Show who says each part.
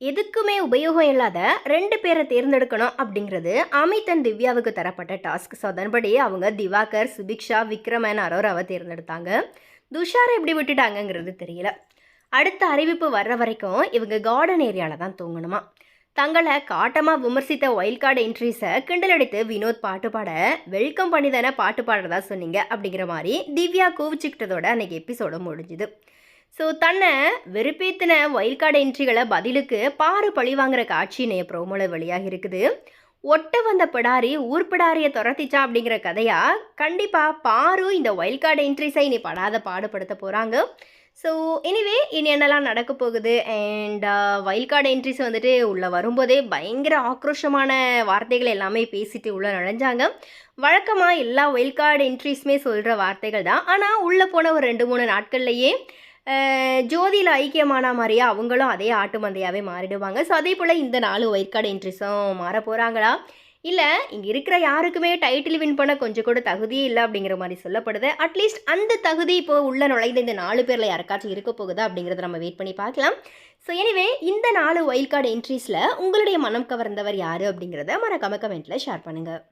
Speaker 1: எதுக்குமே உபயோகம் இல்லாத ரெண்டு பேரை தேர்ந்தெடுக்கணும் அப்படிங்கிறது அமித் அண்ட் திவ்யாவுக்கு தரப்பட்ட டாஸ்க் ஸோ அதன்படி அவங்க திவாகர் சுபிக்ஷா விக்ரமன் அரோராவை தேர்ந்தெடுத்தாங்க. துஷாரை எப்படி விட்டுட்டாங்கங்கிறது தெரியல. அடுத்த அறிவிப்பு வர்ற வரைக்கும் இவங்க கார்டன் ஏரியாவில் தான் தூங்கணுமா. தங்களை காட்டமாக விமர்சித்த ஒயில்ட் கார்டு என்ட்ரிஸை கிண்டலடித்து வினோத் பாட்டு பாட வெல்கம் பண்ணி தானே பாட்டு பாடுறதா சொன்னீங்க? அப்படிங்கிற மாதிரி திவ்யா கோவிச்சுக்கிட்டதோட அன்னைக்கு எபிசோடு முடிஞ்சுது. ஸோ தன்னை வெறுப்பேத்தின ஒயில் கார்டு என்ட்ரிகளை பதிலுக்கு பாரு பழி வாங்குற காட்சி நே ப்ரோமோல வெளியாக இருக்குது. ஒட்ட வந்த பிடாரி ஊர் பிடாரியை துரத்திச்சா அப்படிங்கிற கதையா கண்டிப்பாக பாரு இந்த ஒயில் கார்டு என்ட்ரிஸை இனி படாத பாடுபடுத்த போகிறாங்க ஸோ எனிவே இனி என்னெல்லாம் நடக்க போகுது? அண்ட் வைல்ட் கார்டு என்ட்ரிஸ் வந்துட்டு உள்ளே வரும்போதே பயங்கர ஆக்ரோஷமான வார்த்தைகள் எல்லாமே பேசிட்டு உள்ளே நுழைஞ்சாங்க. வழக்கமாக எல்லா வைல்ட் கார்டு என்ட்ரிஸுமே சொல்கிற வார்த்தைகள் தான். ஆனால் உள்ளே போன ஒரு ரெண்டு மூணு நாட்கள்லையே ஜோதியில் ஐக்கியமான மாதிரியே? அவங்களும் அதே ஆட்டு மந்தையாகவே மாறிடுவாங்க. ஸோ அதே போல் இந்த நாலு ஒயிட் கார்டு என்ட்ரிஸும் மாற போகிறாங்களா இல்லை இங்கே இருக்கிற யாருக்குமே டைட்டில் வின் பண்ண கொஞ்சம் கூட தகுதியே இல்லை அப்படிங்கிற மாதிரி சொல்லப்படுது. அட்லீஸ்ட் அந்த தகுதி இப்போ உள்ள நுழைந்த இந்த நாலு பேரில் யாருக்காச்சும் இருக்க போகுதா அப்படிங்கிறத நம்ம வெயிட் பண்ணி பார்க்கலாம். ஸோ எனிவே இந்த நாலு ஒயில்ட் கார்டு என்ட்ரீஸில் உங்களுடைய மனம் கவர்ந்தவர் யார் அப்படிங்கிறத மறக்காம கமெண்ட்டில் ஷேர் பண்ணுங்கள்